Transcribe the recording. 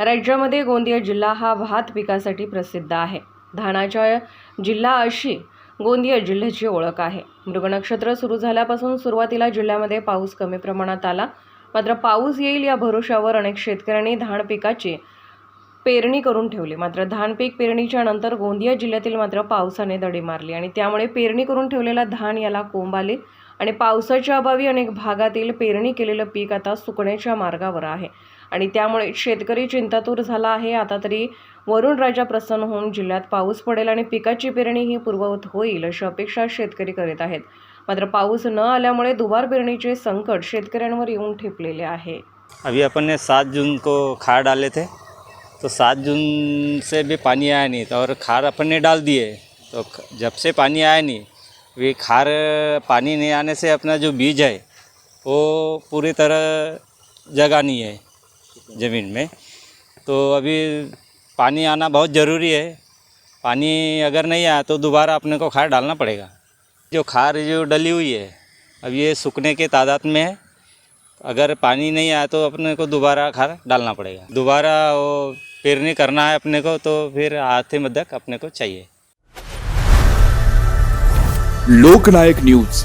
राज्यामध्ये गोंदिया जिल्हा हा भात पिकासाठी प्रसिद्ध आहे. धानाच्या जिल्हा अशी गोंदिया जिल्ह्याची ओळख आहे. मृगनक्षत्र सुरू झाल्यापासून सुरुवातीला जिल्ह्यामध्ये पाऊस कमी प्रमाणात आला. मात्र पाऊस येईल या भरोशावर अनेक शेतकऱ्यांनी धान पिकाची पेरणी करून ठेवली. मात्र धान पीक पेरणीच्या नंतर गोंदिया जिल्ह्यातील मात्र पावसाने दडी मारली आणि त्यामुळे पेरणी करून ठेवलेला धान याला कोंब आले. आणि पावसाच्या अभावी अनेक भागातील पेरणी केलेलं पीक आता सुकण्याच्या मार्गावर आहे. आणि त्यामुळे शेतकरी चिंतातूर झाला आहे. आता तरी वरुण राजा प्रसन्न होऊन जिल्ह्यात पाऊस पडेल आणि पिकाची पेरणी ही पूर्ववत होईल अशी अपेक्षा शेतकरी करीत आहेत. मात्र पाऊस न आल्यामुळे दुबार पेरणीचे संकट शेतकऱ्यांवर येऊन ठेपलेले आहे. अभी अपन ने सात जून को खाद डाले थे. तो सात जून से भी पानी आया नहीं तर और खाद अपन ने डाल दिए. तो जब से पानी आया नहीं वे खार पानी नहीं आने से अपना जो बीज है, वो पूरी तरह जगह नहीं है ज़मीन में। तो अभी पानी आना बहुत ज़रूरी है। पानी अगर नहीं आया तो दोबारा अपने को खार डालना पड़ेगा। जो खार जो डली हुई है, अब ये सूखने के तादाद में है। अगर पानी नहीं आया तो अपने को दोबारा खार डालना पड़ेगा। दोबारा वो पेरनी करना है अपने को तो फिर आते मदक अपने को चाहिए। लोकनायक न्यूज.